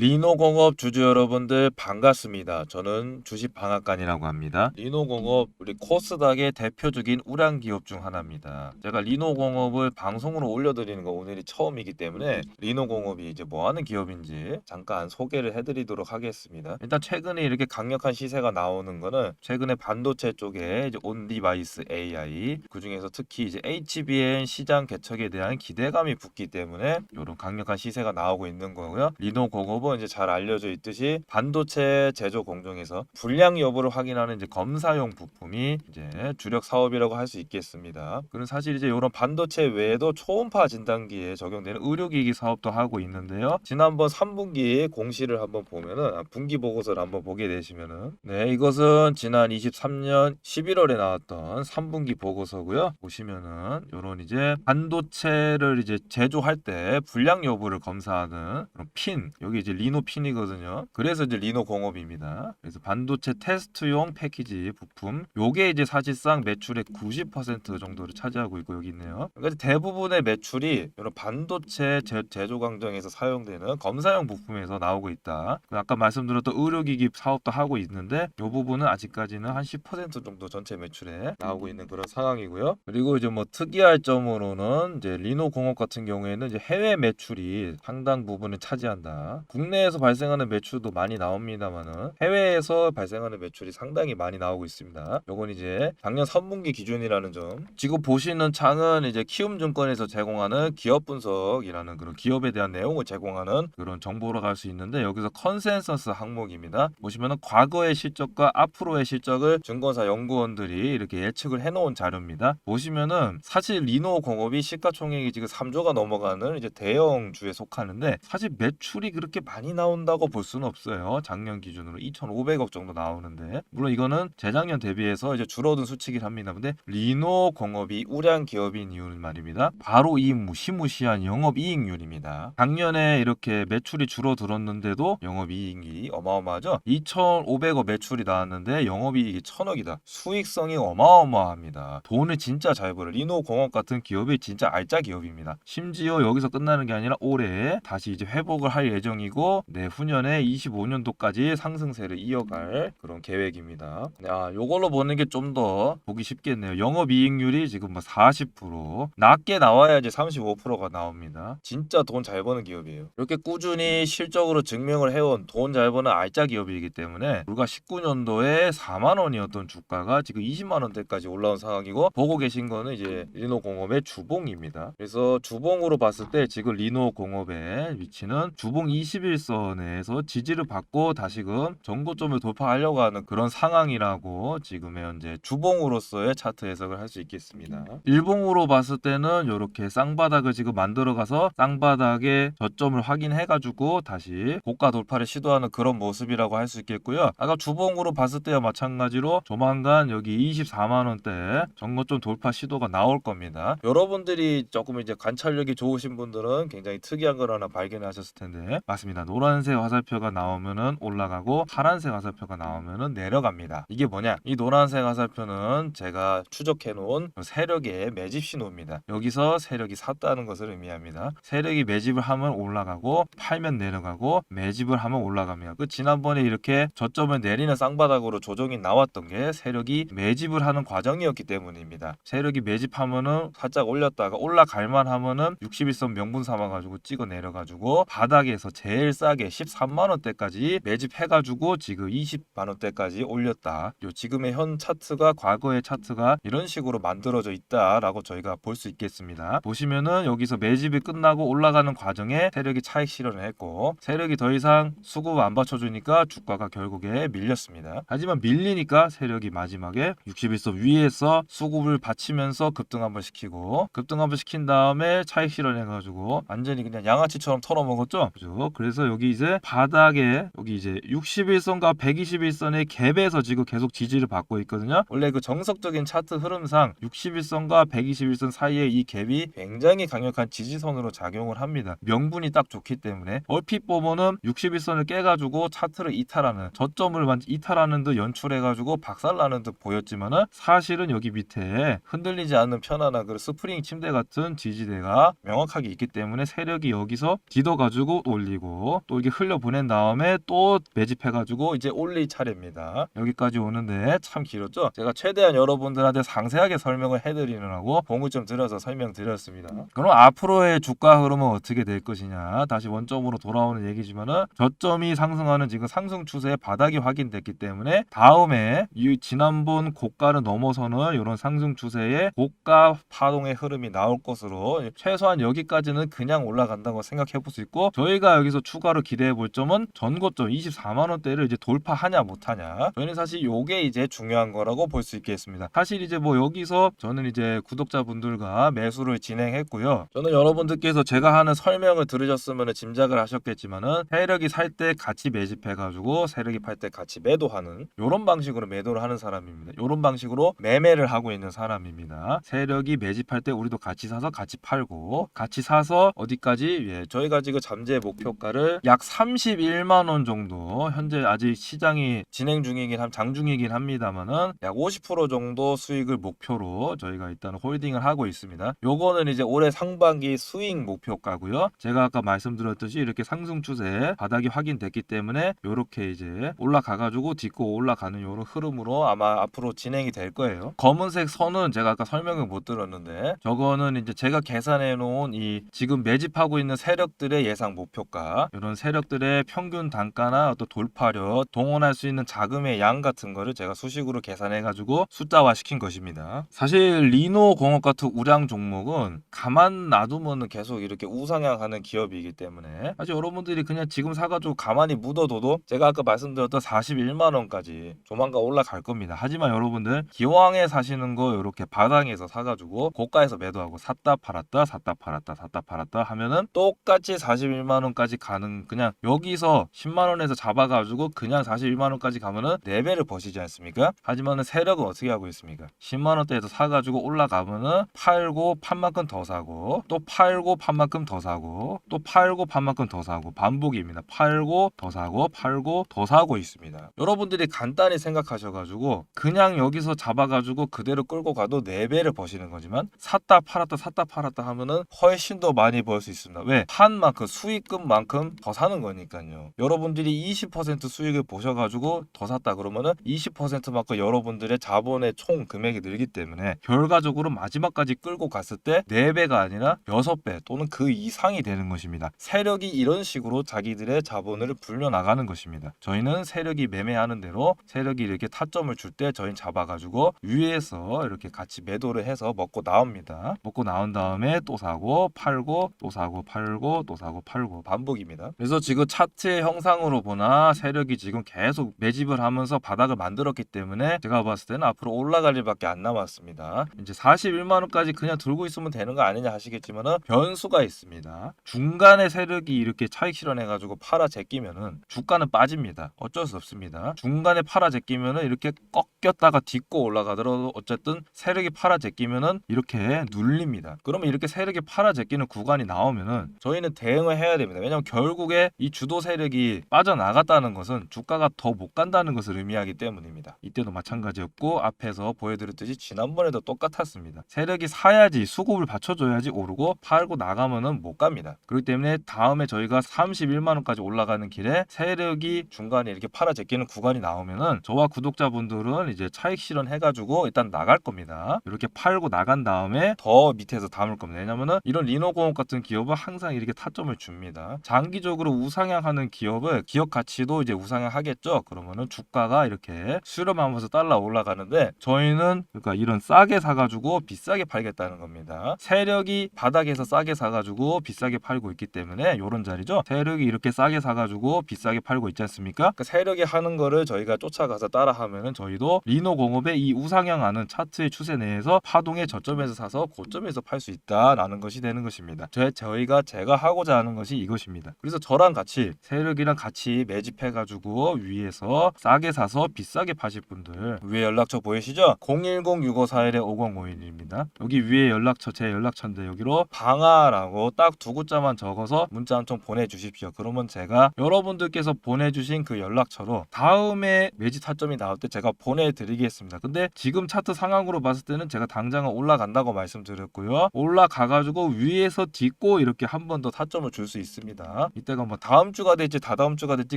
리노공업 주주 여러분들 반갑습니다. 저는 주식 방앗간이라고 합니다. 리노공업 우리 코스닥의 대표적인 우량 기업 중 하나입니다. 제가 리노공업을 방송으로 올려드리는 거 오늘이 처음이기 때문에 리노공업이 이제 뭐 하는 기업인지 잠깐 소개를 해드리도록 하겠습니다. 일단 최근에 이렇게 강력한 시세가 나오는 거는 최근에 반도체 쪽에 이제 온디바이스 AI 그 중에서 특히 이제 HBM 시장 개척에 대한 기대감이 붙기 때문에 이런 강력한 시세가 나오고 있는 거고요. 리노공업은 이제 잘 알려져 있듯이 반도체 제조 공정에서 불량 여부를 확인하는 이제 검사용 부품이 이제 주력 사업이라고 할 수 있겠습니다. 그럼 사실 이제 이런 반도체 외에도 초음파 진단기에 적용되는 의료기기 사업도 하고 있는데요. 지난번 3분기 공시를 한번 보면은 아, 분기 보고서를 한번 보게 되시면은 네 이것은 지난 23년 11월에 나왔던 3분기 보고서고요. 보시면은 이런 이제 반도체를 이제 제조할 때 불량 여부를 검사하는 핀 여기 이제 리노 핀이거든요. 그래서 이제 리노 공업입니다. 그래서 반도체 테스트용 패키지 부품 요게 이제 사실상 매출의 90% 정도를 차지하고 있고 여기 있네요. 그러니까 대부분의 매출이 이런 반도체 제, 제조 광정에서 사용되는 검사용 부품에서 나오고 있다. 그 아까 말씀드렸던 의료기기 사업도 하고 있는데 이 부분은 아직까지는 한 10% 정도 전체 매출에 나오고 있는 그런 상황이고요. 그리고 이제 뭐 특이할 점으로는 이제 리노 공업 같은 경우에는 이제 해외 매출이 상당 부분을 차지한다. 국내에서 발생하는 매출도 많이 나옵니다만은 해외에서 발생하는 매출이 상당히 많이 나오고 있습니다. 요건 이제 작년 3분기 기준이라는 점. 지금 보시는 창은 이제 키움증권에서 제공하는 기업 분석이라는 그런 기업에 대한 내용을 제공하는 그런 정보로 갈 수 있는데 여기서 컨센서스 항목입니다. 보시면은 과거의 실적과 앞으로의 실적을 증권사 연구원들이 이렇게 예측을 해놓은 자료입니다. 보시면은 사실 리노 공업이 시가총액이 지금 3조가 넘어가는 이제 대형주에 속하는데 사실 매출이 그렇게 많이 나온다고 볼 수는 없어요. 작년 기준으로 2,500억 정도 나오는데 물론 이거는 재작년 대비해서 이제 줄어든 수치긴 합니다. 근데 리노 공업이 우량 기업인 이유는 말입니다. 바로 이 무시무시한 영업 이익률입니다. 작년에 이렇게 매출이 줄어들었는데도 영업 이익이 어마어마하죠. 2,500억 매출이 나왔는데 영업 이익이 1,000억이다. 수익성이 어마어마합니다. 돈을 진짜 잘 벌어. 리노 공업 같은 기업이 진짜 알짜 기업입니다. 심지어 여기서 끝나는 게 아니라 올해 다시 이제 회복을 할 예정이고 내후년에 25년도까지 상승세를 이어갈 그런 계획입니다. 아, 요걸로 보는 게 좀 더 보기 쉽겠네요. 영업 이익률이 지금 뭐 40% 낮게 나와야지 35%가 나옵니다. 진짜 돈 잘 버는 기업이에요. 이렇게 꾸준히 실적으로 증명을 해온 돈 잘 버는 알짜 기업이기 때문에 불과 19년도에 4만 원이었던 주가가 지금 20만 원대까지 올라온 상황이고 보고 계신 거는 이제 리노 공업의 주봉입니다. 그래서 주봉으로 봤을 때 지금 리노 공업의 위치는 주봉 21 선에서 지지를 받고 다시금 전고점을 돌파하려고 하는 그런 상황이라고 지금의 현재 주봉으로서의 차트 해석을 할 수 있겠습니다. 일봉으로 봤을 때는 이렇게 쌍바닥을 지금 만들어 가서 쌍바닥의 저점을 확인해 가지고 다시 고가 돌파를 시도하는 그런 모습이라고 할 수 있겠고요. 아까 주봉으로 봤을 때와 마찬가지로 조만간 여기 24만 원대 전고점 돌파 시도가 나올 겁니다. 여러분들이 조금 이제 관찰력이 좋으신 분들은 굉장히 특이한 걸 하나 발견하셨을 텐데 맞습니다. 노란색 화살표가 나오면은 올라가고 파란색 화살표가 나오면은 내려갑니다. 이게 뭐냐? 이 노란색 화살표는 제가 추적해 놓은 세력의 매집 신호입니다. 여기서 세력이 샀다는 것을 의미합니다. 세력이 매집을 하면 올라가고 팔면 내려가고 매집을 하면 올라갑니다. 그 지난번에 이렇게 저점을 내리는 쌍바닥으로 조정이 나왔던 게 세력이 매집을 하는 과정이었기 때문입니다. 세력이 매집하면은 살짝 올렸다가 올라갈만 하면은 61선 명분 삼아 가지고 찍어 내려 가지고 바닥에서 제일 싸게 13만 원대까지 매집해 가지고 지금 20만 원대까지 올렸다. 요 지금의 현 차트가 과거의 차트가 이런 식으로 만들어져 있다라고 저희가 볼 수 있겠습니다. 보시면은 여기서 매집이 끝나고 올라가는 과정에 세력이 차익 실현을 했고 세력이 더 이상 수급 안 받쳐주니까 주가가 결국에 밀렸습니다. 하지만 밀리니까 세력이 마지막에 61선 위에서 수급을 받치면서 급등 한번 시키고 급등 한번 시킨 다음에 차익 실현해가지고 완전히 그냥 양아치처럼 털어먹었죠. 그죠? 그래서 여기 이제 바닥에 여기 이제 61선과 121선의 갭에서 지금 계속 지지를 받고 있거든요. 원래 그 정석적인 차트 흐름상 61선과 121선 사이에 이 갭이 굉장히 강력한 지지선으로 작용을 합니다. 명분이 딱 좋기 때문에 얼핏 보면은 61선을 깨가지고 차트를 이탈하는 저점을 이탈하는 듯 연출해가지고 박살나는 듯 보였지만은 사실은 여기 밑에 흔들리지 않는 편안한 그 스프링 침대 같은 지지대가 명확하게 있기 때문에 세력이 여기서 뒤져가지고 올리고 또 이게 흘려 보낸 다음에 또 매집해 가지고 이제 올릴 차례입니다. 여기까지 오는데 참 길었죠? 제가 최대한 여러분들한테 상세하게 설명을 해드리느라고 공을 좀 들여서 설명드렸습니다. 그럼 앞으로의 주가 흐름은 어떻게 될 것이냐? 다시 원점으로 돌아오는 얘기지만은 저점이 상승하는 지금 상승 추세의 바닥이 확인됐기 때문에 다음에 이 지난번 고가를 넘어서는 이런 상승 추세의 고가 파동의 흐름이 나올 것으로 최소한 여기까지는 그냥 올라간다고 생각해 볼 수 있고 저희가 여기서 추가로 기대해 볼 점은 전고점 24만 원대를 이제 돌파하냐 못하냐 저희는 사실 요게 이제 중요한 거라고 볼 수 있겠습니다. 사실 이제 뭐 여기서 저는 이제 구독자분들과 매수를 진행했고요. 저는 여러분들께서 제가 하는 설명을 들으셨으면 짐작을 하셨겠지만은 세력이 살 때 같이 매집해 가지고 세력이 팔 때 같이 매도하는 요런 방식으로 매도를 하는 사람입니다. 요런 방식으로 매매를 하고 있는 사람입니다. 세력이 매집할 때 우리도 같이 사서 같이 팔고 같이 사서 어디까지 예, 저희가 지금 잠재 목표가를 약 31만 원 정도 현재 아직 시장이 진행 중이긴 함 장중이긴 합니다만은 약 50% 정도 수익을 목표로 저희가 일단 홀딩을 하고 있습니다. 요거는 이제 올해 상반기 수익 목표가고요. 제가 아까 말씀드렸듯이 이렇게 상승 추세 바닥이 확인됐기 때문에 요렇게 이제 올라가 가지고 딛고 올라가는 요런 흐름으로 아마 앞으로 진행이 될 거예요. 검은색 선은 제가 아까 설명을 못 들었는데 저거는 이제 제가 계산해 놓은 이 지금 매집하고 있는 세력들의 예상 목표가 이런 세력들의 평균 단가나 또 돌파력 동원할 수 있는 자금의 양 같은 거를 제가 수식으로 계산해 가지고 숫자화 시킨 것입니다. 사실 리노 공업 같은 우량 종목은 가만 놔두면 계속 이렇게 우상향하는 기업이기 때문에 사실 여러분들이 그냥 지금 사가지고 가만히 묻어둬도 제가 아까 말씀드렸던 41만 원까지 조만간 올라갈 겁니다. 하지만 여러분들 기왕에 사시는 거 이렇게 바닥에서 사가지고 고가에서 매도하고 샀다 팔았다 샀다 팔았다 샀다 팔았다 하면은 똑같이 41만 원까지 가는 그냥 여기서 10만 원에서 잡아가지고 그냥 41만 원까지 가면은 4배를 버시지 않습니까? 하지만은 세력은 어떻게 하고 있습니까? 10만 원대에서 사가지고 올라가면은 팔고 판 만큼 더 사고 또 팔고 판 만큼 더 사고 또 팔고 판 만큼 더 사고 반복입니다. 팔고 더 사고 팔고 더 사고 있습니다. 여러분들이 간단히 생각하셔가지고 그냥 여기서 잡아가지고 그대로 끌고 가도 4배를 버시는 거지만 샀다 팔았다 샀다 팔았다 하면은 훨씬 더 많이 벌 수 있습니다. 왜? 판 만큼 수익금만큼 더 사는 거니까요. 여러분들이 20% 수익을 보셔가지고 더 샀다 그러면은 20%만큼 여러분들의 자본의 총 금액이 늘기 때문에 결과적으로 마지막까지 끌고 갔을 때 4배가 아니라 6배 또는 그 이상이 되는 것입니다. 세력이 이런 식으로 자기들의 자본을 불려나가는 것입니다. 저희는 세력이 매매하는 대로 세력이 이렇게 타점을 줄 때 저희는 잡아가지고 위에서 이렇게 같이 매도를 해서 먹고 나옵니다. 먹고 나온 다음에 또 사고 팔고 또 사고 팔고 또 사고 팔고 반복입니다. 그래서 지금 차트의 형상으로 보나 세력이 지금 계속 매집을 하면서 바닥을 만들었기 때문에 제가 봤을 때는 앞으로 올라갈 일밖에 안 남았습니다. 이제 41만 원까지 그냥 들고 있으면 되는 거 아니냐 하시겠지만은 변수가 있습니다. 중간에 세력이 이렇게 차익 실현해가지고 팔아 제끼면은 주가는 빠집니다. 어쩔 수 없습니다. 중간에 팔아 제끼면은 이렇게 꺾였다가 딛고 올라가더라도 어쨌든 세력이 팔아 제끼면은 이렇게 눌립니다. 그러면 이렇게 세력이 팔아 제끼는 구간이 나오면은 저희는 대응을 해야 됩니다. 왜냐하면 결 국에 이 주도 세력이 빠져나갔다는 것은 주가가 더 못 간다는 것을 의미하기 때문입니다. 이때도 마찬가지였고 앞에서 보여드렸듯이 지난번에도 똑같았습니다. 세력이 사야지 수급을 받쳐줘야지 오르고 팔고 나가면은 못 갑니다. 그렇기 때문에 다음에 저희가 31만 원까지 올라가는 길에 세력이 중간에 이렇게 팔아 제끼는 구간이 나오면은 저와 구독자분들은 이제 차익 실현해가지고 일단 나갈 겁니다. 이렇게 팔고 나간 다음에 더 밑에서 담을 겁니다. 왜냐면은 이런 리노공업 같은 기업은 항상 이렇게 타점을 줍니다. 장기 적으로 우상향하는 기업을 기업 가치도 이제 우상향하겠죠. 그러면은 주가가 이렇게 수렴하면서 달러 올라가는데 저희는 그러니까 이런 싸게 사가지고 비싸게 팔겠다는 겁니다. 세력이 바닥에서 싸게 사가지고 비싸게 팔고 있기 때문에 이런 자리죠. 세력이 이렇게 싸게 사가지고 비싸게 팔고 있지 않습니까? 그 세력이 하는 거를 저희가 쫓아가서 따라하면은 저희도 리노공업의 이 우상향하는 차트의 추세 내에서 파동의 저점에서 사서 고점에서 팔 수 있다라는 것이 되는 것입니다. 저, 저희가 제가 하고자 하는 것이 이것입니다. 그래서 저랑 같이 세력이랑 같이 매집해가지고 위에서 싸게 사서 비싸게 파실 분들 위에 연락처 보이시죠? 010-6541-5051입니다. 여기 위에 연락처 제 연락처인데 여기로 방아라고 딱 두 글자만 적어서 문자 한 통 보내주십시오. 그러면 제가 여러분들께서 보내주신 그 연락처로 다음에 매집 타점이 나올 때 제가 보내드리겠습니다. 근데 지금 차트 상황으로 봤을 때는 제가 당장은 올라간다고 말씀드렸고요. 올라가가지고 위에서 딛고 이렇게 한 번 더 타점을 줄 수 있습니다. 이때가 뭐 다음 주가 될지 다다음 주가 될지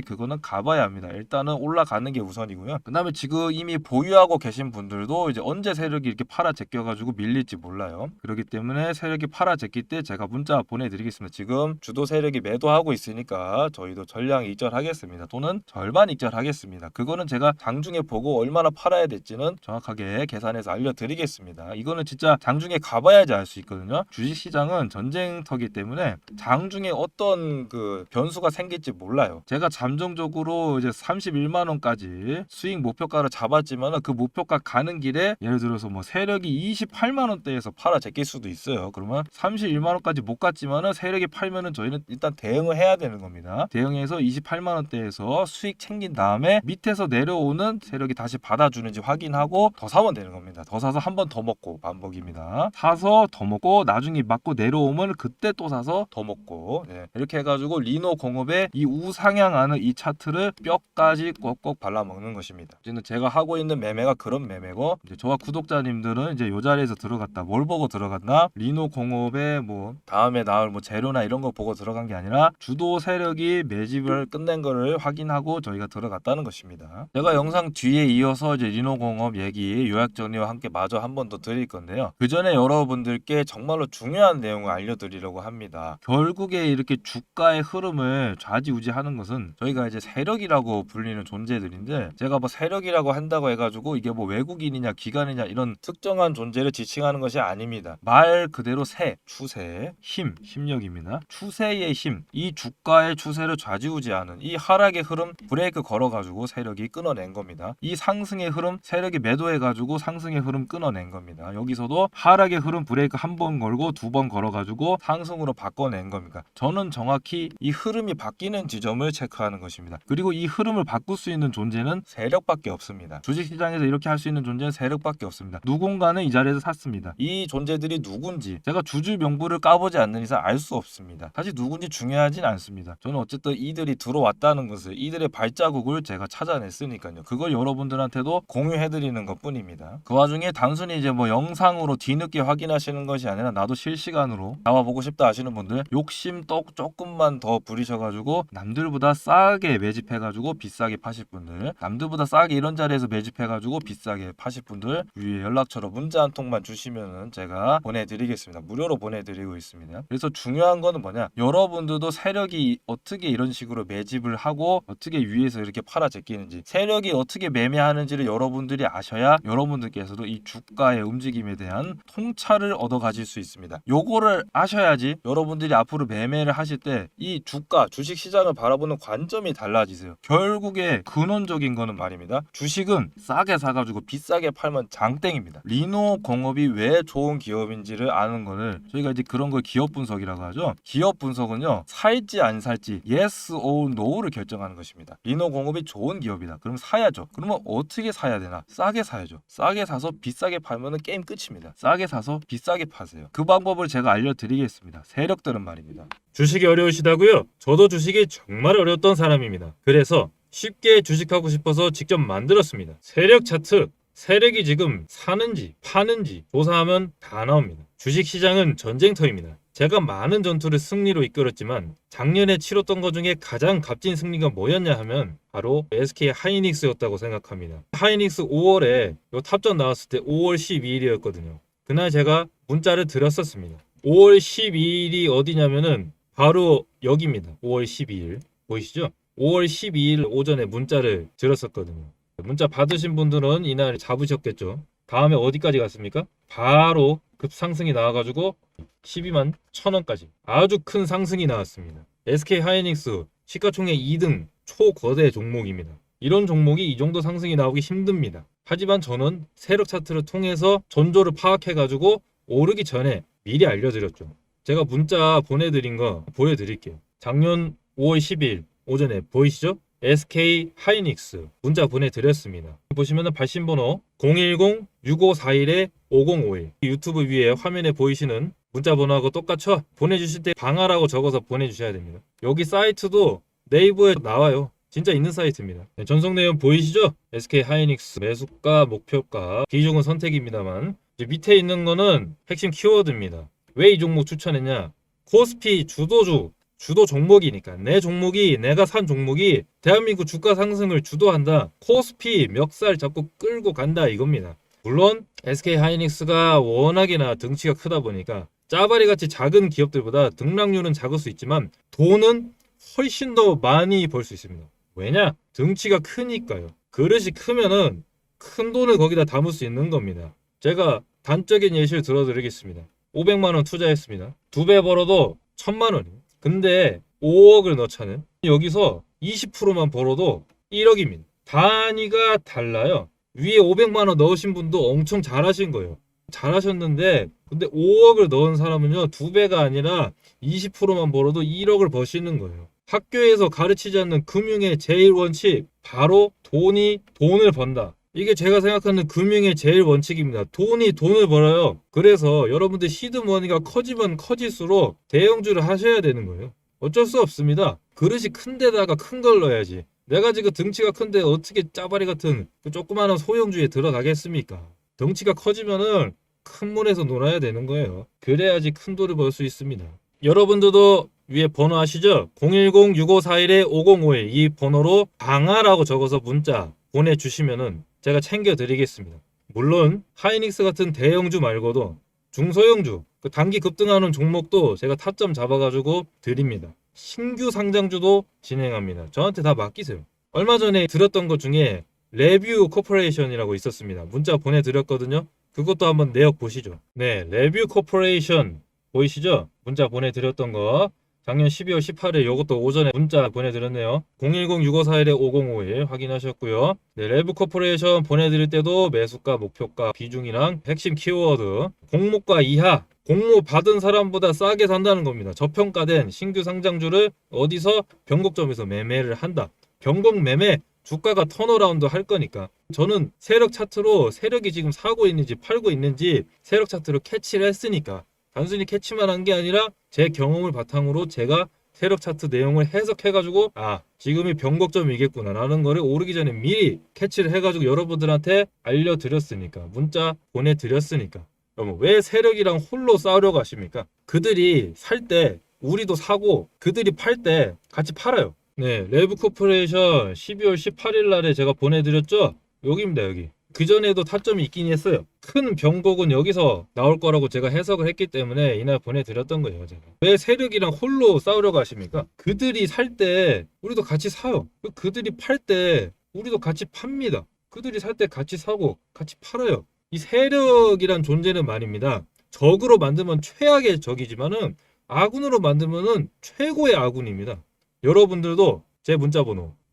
그거는 가봐야 합니다. 일단은 올라가는 게 우선이고요. 그다음에 지금 이미 보유하고 계신 분들도 이제 언제 세력이 이렇게 팔아 제껴가지고 밀릴지 몰라요. 그렇기 때문에 세력이 팔아 제낄 때 제가 문자 보내드리겠습니다. 지금 주도 세력이 매도하고 있으니까 저희도 전량 익절하겠습니다. 또는 절반 익절하겠습니다. 그거는 제가 장중에 보고 얼마나 팔아야 될지는 정확하게 계산해서 알려드리겠습니다. 이거는 진짜 장중에 가봐야지 알 수 있거든요. 주식시장은 전쟁터기 때문에 장중에 어떤 그 변수가 생길지 몰라요. 제가 잠정적으로 이제 31만 원까지 수익 목표가를 잡았지만 그 목표가 가는 길에 예를 들어서 뭐 세력이 28만 원대에서 팔아 제낄 수도 있어요. 그러면 31만 원까지 못 갔지만은 세력이 팔면은 저희는 일단 대응을 해야 되는 겁니다. 대응해서 28만 원대에서 수익 챙긴 다음에 밑에서 내려오는 세력이 다시 받아주는지 확인하고 더 사면 되는 겁니다. 더 사서 한 번 더 먹고 반복입니다. 사서 더 먹고 나중에 맞고 내려오면 그때 또 사서 더 먹고 네. 이렇게 해가지고 리노 공업의 이 우상향하는 이 차트를 뼈까지 꼭꼭 발라먹는 것입니다. 이제는 제가 하고 있는 매매가 그런 매매고 이제 저와 구독자님들은 이제 요 자리에서 들어갔다 뭘 보고 들어갔나 리노 공업의 뭐 다음에 나올 뭐 재료나 이런 거 보고 들어간 게 아니라 주도 세력이 매집을 끝낸 거를 확인하고 저희가 들어갔다는 것입니다. 제가 영상 뒤에 이어서 이제 리노 공업 얘기 요약 정리와 함께 마저 한 번 더 드릴 건데요. 그 전에 여러분들께 정말로 중요한 내용을 알려드리려고 합니다. 결국에 이렇게 주가 의 흐름을 좌지우지하는 것은 저희가 이제 세력이라고 불리는 존재들인데 제가 뭐 세력이라고 한다고 해가지고 이게 뭐 외국인이냐 기관이냐 이런 특정한 존재를 지칭하는 것이 아닙니다. 말 그대로 세, 추세, 힘, 힘력입니다. 추세의 힘, 이 주가의 추세를 좌지우지하는 이 하락의 흐름 브레이크 걸어가지고 세력이 끊어낸 겁니다. 이 상승의 흐름 세력이 매도해가지고 상승의 흐름 끊어낸 겁니다. 여기서도 하락의 흐름 브레이크 한 번 걸고 두 번 걸어가지고 상승으로 바꿔낸 겁니다. 저는 정확히 이 흐름이 바뀌는 지점을 체크하는 것입니다. 그리고 이 흐름을 바꿀 수 있는 존재는 세력밖에 없습니다. 주식시장에서 이렇게 할 수 있는 존재는 세력밖에 없습니다. 누군가는 이 자리에서 샀습니다. 이 존재들이 누군지 제가 주주 명부를 까보지 않는 이상 알 수 없습니다. 사실 누군지 중요하진 않습니다. 저는 어쨌든 이들이 들어왔다는 것을 이들의 발자국을 제가 찾아냈으니까요. 그걸 여러분들한테도 공유해드리는 것 뿐입니다. 그 와중에 단순히 이제 뭐 영상으로 뒤늦게 확인하시는 것이 아니라 나도 실시간으로 나와보고 싶다 하시는 분들 욕심 또 조금만 더 부리셔가지고 남들보다 싸게 매집해가지고 비싸게 파실 분들 남들보다 싸게 이런 자리에서 매집해가지고 비싸게 파실 분들 위에 연락처로 문자 한 통만 주시면은 제가 보내드리겠습니다. 무료로 보내드리고 있습니다. 그래서 중요한 거는 뭐냐 여러분들도 세력이 어떻게 이런 식으로 매집을 하고 어떻게 위에서 이렇게 팔아 제끼는지 세력이 어떻게 매매하는지를 여러분들이 아셔야 여러분들께서도 이 주가의 움직임에 대한 통찰을 얻어 가질 수 있습니다. 요거를 아셔야지 여러분들이 앞으로 매매를 하실 때 이 주가 주식 시장을 바라보는 관점이 달라지세요. 결국에 근원적인 거는 말입니다. 주식은 싸게 사가지고 비싸게 팔면 장땡입니다. 리노 공업이 왜 좋은 기업인지를 아는 거를 저희가 이제 그런 걸 기업 분석이라고 하죠. 기업 분석은요 살지 안 살지 yes or no를 결정하는 것입니다. 리노 공업이 좋은 기업이다. 그럼 사야죠. 그러면 어떻게 사야 되나? 싸게 사야죠. 싸게 사서 비싸게 팔면은 게임 끝입니다. 싸게 사서 비싸게 파세요. 그 방법을 제가 알려드리겠습니다. 세력들은 말입니다. 주식이 어려우시다고 요? 저도 주식이 정말 어려웠던 사람입니다. 그래서 쉽게 주식하고 싶어서 직접 만들었습니다. 세력 차트, 세력이 지금 사는지 파는지 조사하면 다 나옵니다. 주식 시장은 전쟁터입니다. 제가 많은 전투를 승리로 이끌었지만 작년에 치렀던 것 중에 가장 값진 승리가 뭐였냐 하면 바로 SK 하이닉스였다고 생각합니다. 하이닉스 5월에 요 탑전 나왔을 때 5월 12일이었거든요. 그날 제가 문자를 드렸었습니다. 5월 12일이 어디냐면은 바로 여기입니다. 5월 12일 보이시죠? 5월 12일 오전에 문자를 드렸었거든요. 문자 받으신 분들은 이날 잡으셨겠죠. 다음에 어디까지 갔습니까? 바로 급상승이 나와가지고 12만 1000원까지 아주 큰 상승이 나왔습니다. SK 하이닉스 시가총액 2등 초거대 종목입니다. 이런 종목이 이 정도 상승이 나오기 힘듭니다. 하지만 저는 세력 차트를 통해서 전조를 파악해가지고 오르기 전에 미리 알려드렸죠. 제가 문자 보내드린 거 보여드릴게요. 작년 5월 10일 오전에 보이시죠? SK 하이닉스 문자 보내드렸습니다. 보시면은 발신번호 010-6541-5051 유튜브 위에 화면에 보이시는 문자 번호하고 똑같죠? 보내주실 때 방아라고 적어서 보내주셔야 됩니다. 여기 사이트도 네이버에 나와요. 진짜 있는 사이트입니다. 네, 전송 내용 보이시죠? SK 하이닉스 매수가, 목표가, 비중은 선택입니다만 밑에 있는 거는 핵심 키워드입니다. 왜 이 종목 추천했냐? 코스피 주도주 주도 종목이니까 내 종목이 내가 산 종목이 대한민국 주가 상승을 주도한다. 코스피 멱살 잡고 끌고 간다 이겁니다. 물론 SK 하이닉스가 워낙이나 등치가 크다 보니까 짜바리 같이 작은 기업들보다 등락률은 작을 수 있지만 돈은 훨씬 더 많이 벌 수 있습니다. 왜냐? 등치가 크니까요. 그릇이 크면은 큰 돈을 거기다 담을 수 있는 겁니다. 제가 단적인 예시를 들어드리겠습니다. 500만 원 투자했습니다. 두 배 벌어도 1000만 원이에요. 근데 5억을 넣자는 여기서 20%만 벌어도 1억입니다. 단위가 달라요. 위에 500만 원 넣으신 분도 엄청 잘하신 거예요. 잘하셨는데 근데 5억을 넣은 사람은요 두 배가 아니라 20%만 벌어도 1억을 버시는 거예요. 학교에서 가르치지 않는 금융의 제일 원칙 바로 돈이 돈을 번다. 이게 제가 생각하는 금융의 제일 원칙입니다. 돈이 돈을 벌어요. 그래서 여러분들 시드머니가 커지면 커질수록 대형주를 하셔야 되는 거예요. 어쩔 수 없습니다. 그릇이 큰 데다가 큰 걸 넣어야지. 내가 지금 등치가 큰데 어떻게 짜바리 같은 그 조그마한 소형주에 들어가겠습니까? 덩치가 커지면은 큰 물에서 놀아야 되는 거예요. 그래야지 큰 돈을 벌 수 있습니다. 여러분들도 위에 번호 아시죠? 010-6541-5051 이 번호로 방아라고 적어서 문자 보내주시면은 제가 챙겨드리겠습니다. 물론 하이닉스 같은 대형주 말고도 중소형주 그 단기 급등하는 종목도 제가 타점 잡아가지고 드립니다. 신규 상장주도 진행합니다. 저한테 다 맡기세요. 얼마 전에 들었던 것 중에 레뷰 코퍼레이션이라고 있었습니다. 문자 보내드렸거든요. 그것도 한번 내역 보시죠. 네, 레뷰 코퍼레이션 보이시죠? 문자 보내드렸던 거. 작년 12월 18일 요것도 오전에 문자 보내드렸네요. 010-6541-5051 확인하셨고요. 네, 레브 코퍼레이션 보내드릴 때도 매수가, 목표가, 비중이랑 핵심 키워드, 공모가 이하, 공모 받은 사람보다 싸게 산다는 겁니다. 저평가된 신규 상장주를 어디서 변곡점에서 매매를 한다. 변곡 매매 주가가 턴어라운드 할 거니까 저는 세력 차트로 세력이 지금 사고 있는지 팔고 있는지 세력 차트로 캐치를 했으니까 단순히 캐치만 한 게 아니라 제 경험을 바탕으로 제가 세력 차트 내용을 해석해가지고 아 지금이 변곡점이겠구나 라는 거를 오르기 전에 미리 캐치를 해가지고 여러분들한테 알려드렸으니까 문자 보내드렸으니까 여러분 왜 세력이랑 홀로 싸우려고 하십니까? 그들이 살 때 우리도 사고 그들이 팔 때 같이 팔아요. 네, 레브 코퍼레이션 12월 18일 날에 제가 보내드렸죠? 여기입니다, 여기. 그 전에도 타점이 있긴 했어요. 큰 변곡은 여기서 나올 거라고 제가 해석을 했기 때문에 이날 보내드렸던 거예요, 제가. 왜 세력이랑 홀로 싸우려고 하십니까? 그들이 살 때 우리도 같이 사요. 그들이 팔 때 우리도 같이 팝니다. 그들이 살 때 같이 사고 같이 팔아요. 이 세력이란 존재는 말입니다. 적으로 만들면 최악의 적이지만은 아군으로 만들면은 최고의 아군입니다. 여러분들도 제 문자 번호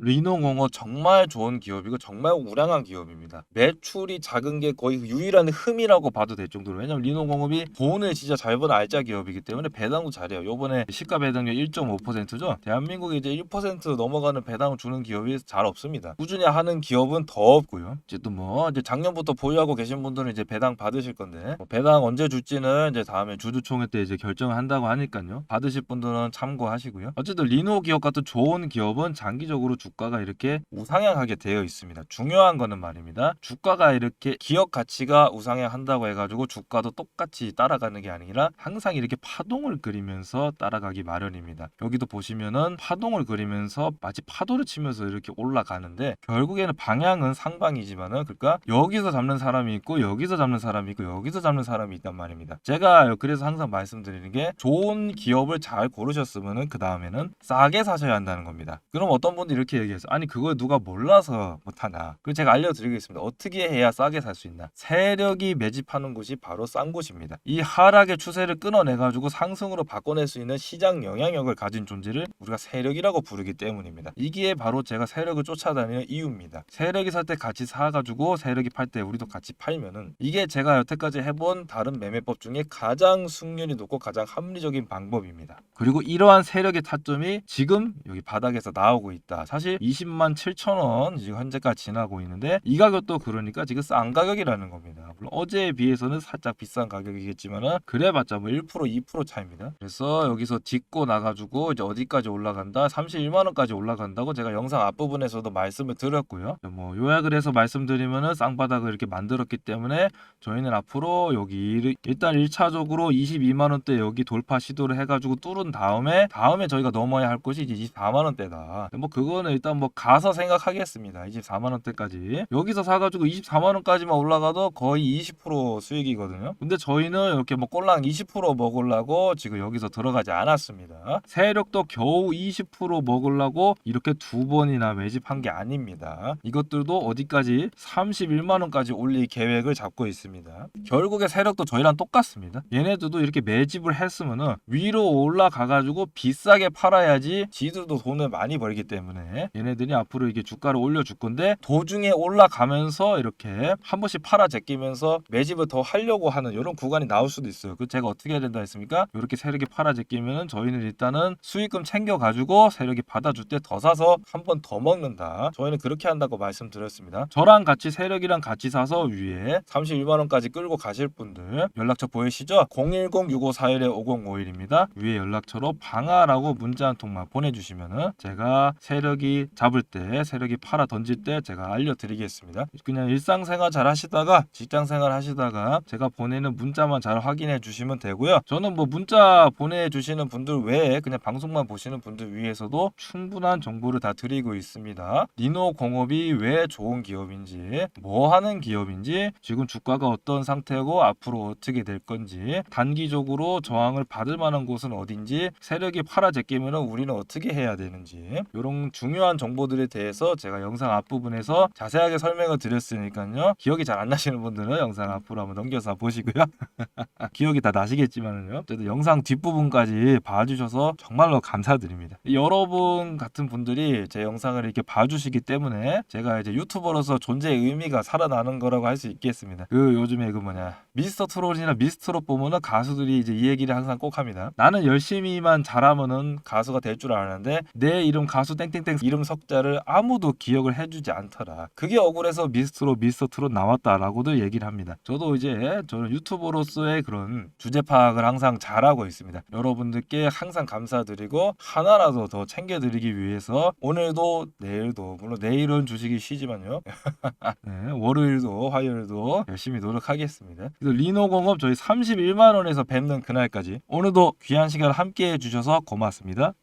리노공업 정말 좋은 기업이고 정말 우량한 기업입니다. 매출이 작은 게 거의 유일한 흠이라고 봐도 될 정도로 왜냐면 리노공업이 돈을 진짜 잘 버는 알짜 기업이기 때문에 배당도 잘해요. 요번에 시가 배당률 1.5%죠. 대한민국에 이제 1% 넘어가는 배당을 주는 기업이 잘 없습니다. 꾸준히 하는 기업은 더 없고요. 이제 또 뭐 이제 작년부터 보유하고 계신 분들은 이제 배당 받으실 건데 뭐 배당 언제 줄지는 이제 다음에 주주총회 때 이제 결정을 한다고 하니까요. 받으실 분들은 참고하시고요. 어쨌든 리노 기업 같은 좋은 기업은 장기적으로 주 가가 이렇게 우상향하게 되어 있습니다. 중요한 거는 말입니다. 주가가 이렇게 기업 가치가 우상향한다고 해가지고 주가도 똑같이 따라가는 게 아니라 항상 이렇게 파동을 그리면서 따라가기 마련입니다. 여기도 보시면은 파동을 그리면서 마치 파도를 치면서 이렇게 올라가는데 결국에는 방향은 상방이지만은 그러니까 여기서 잡는 사람이 있고 여기서 잡는 사람이 있고 여기서 잡는 사람이 있단 말입니다. 제가 그래서 항상 말씀드리는 게 좋은 기업을 잘 고르셨으면은 그 다음에는 싸게 사셔야 한다는 겁니다. 그럼 어떤 분들 이 이렇게 얘기해서 아니 그걸 누가 몰라서 못하나? 그 제가 알려드리겠습니다. 어떻게 해야 싸게 살 수 있나? 세력이 매집하는 곳이 바로 싼 곳입니다. 이 하락의 추세를 끊어내 가지고 상승으로 바꿔낼 수 있는 시장 영향력을 가진 존재를 우리가 세력이라고 부르기 때문입니다. 이게 바로 제가 세력을 쫓아다니는 이유입니다. 세력이 살 때 같이 사가지고 세력이 팔 때 우리도 같이 팔면은 이게 제가 여태까지 해본 다른 매매법 중에 가장 승률이 높고 가장 합리적인 방법입니다. 그리고 이러한 세력의 타점이 지금 여기 바닥에서 나오고 있다. 사실 20만 7천 원 지금 현재까지 지나고 있는데 이 가격도 그러니까 지금 싼 가격이라는 겁니다. 물론 어제에 비해서는 살짝 비싼 가격이겠지만은 그래봤자 뭐 1% 2% 차입니다. 그래서 여기서 딛고 나가지고 이제 어디까지 올라간다? 31만 원까지 올라간다고 제가 영상 앞부분에서도 말씀을 드렸고요. 뭐 요약을 해서 말씀드리면은 쌍바닥을 이렇게 만들었기 때문에 저희는 앞으로 여기 일단 1차적으로 22만 원대 여기 돌파 시도를 해가지고 뚫은 다음에 다음에 저희가 넘어야 할 곳이 이제 24만 원대다. 뭐 그거는 일단 뭐 가서 생각하겠습니다. 24만 원대까지 여기서 사가지고 24만 원까지만 올라가도 거의 20% 수익이거든요. 근데 저희는 이렇게 뭐 꼴랑 20% 먹으려고 지금 여기서 들어가지 않았습니다. 세력도 겨우 20% 먹으려고 이렇게 두 번이나 매집한 게 아닙니다. 이것들도 어디까지 31만 원까지 올릴 계획을 잡고 있습니다. 결국에 세력도 저희랑 똑같습니다. 얘네들도 이렇게 매집을 했으면은 위로 올라가 가지고 비싸게 팔아야지 지들도 돈을 많이 벌기 때문에 얘네들이 앞으로 이게 주가를 올려줄 건데 도중에 올라가면서 이렇게 한 번씩 팔아 제끼면서 매집을 더 하려고 하는 이런 구간이 나올 수도 있어요. 그 제가 어떻게 해야 된다 했습니까? 이렇게 세력이 팔아 제끼면은 저희는 일단은 수익금 챙겨 가지고 세력이 받아줄 때 더 사서 한 번 더 먹는다. 저희는 그렇게 한다고 말씀드렸습니다. 저랑 같이 세력이랑 같이 사서 위에 31만 원까지 끌고 가실 분들 연락처 보이시죠? 010-6541-5051입니다. 위에 연락처로 방아라고 문자 한 통만 보내주시면은 제가 세력이 잡을 때 세력이 팔아 던질 때 제가 알려드리겠습니다. 그냥 일상생활 잘 하시다가 직장생활 하시다가 제가 보내는 문자만 잘 확인해 주시면 되고요. 저는 뭐 문자 보내주시는 분들 외에 그냥 방송만 보시는 분들 위해서도 충분한 정보를 다 드리고 있습니다. 니노 공업이 왜 좋은 기업인지, 뭐 하는 기업인지, 지금 주가가 어떤 상태고 앞으로 어떻게 될 건지, 단기적으로 저항을 받을 만한 곳은 어딘지, 세력이 팔아 제끼면 우리는 어떻게 해야 되는지, 이런 중요한 정보들에 대해서 제가 영상 앞부분에서 자세하게 설명을 드렸으니까요. 기억이 잘 안 나시는 분들은 영상 앞으로 한번 넘겨서 보시고요. 기억이 다 나시겠지만은요. 어쨌든 영상 뒷부분까지 봐주셔서 정말로 감사드립니다. 여러분 같은 분들이 제 영상을 이렇게 봐주시기 때문에 제가 이제 유튜버로서 존재의 의미가 살아나는 거라고 할 수 있겠습니다. 그 요즘에 그 뭐냐 미스터 트롯이나 미스트롯 보면은 가수들이 이제 이 얘기를 항상 꼭 합니다. 나는 열심히만 잘하면은 가수가 될 줄 아는데 내 이름 가수 땡땡땡 이름 석자를 아무도 기억을 해주지 않더라. 그게 억울해서 미스트롯 미스터 트롯 나왔다라고도 얘기를 합니다. 저도 이제 저는 유튜버로서의 그런 주제 파악을 항상 잘하고 있습니다. 여러분들께 항상 감사드리고 하나라도 더 챙겨드리기 위해서 오늘도 내일도 물론 내일은 주식이 쉬지만요. 네, 월요일도 화요일도 열심히 노력하겠습니다. 리노공업 저희 31만 원에서 뵙는 그날까지 오늘도 귀한 시간 함께 해 주셔서 고맙습니다.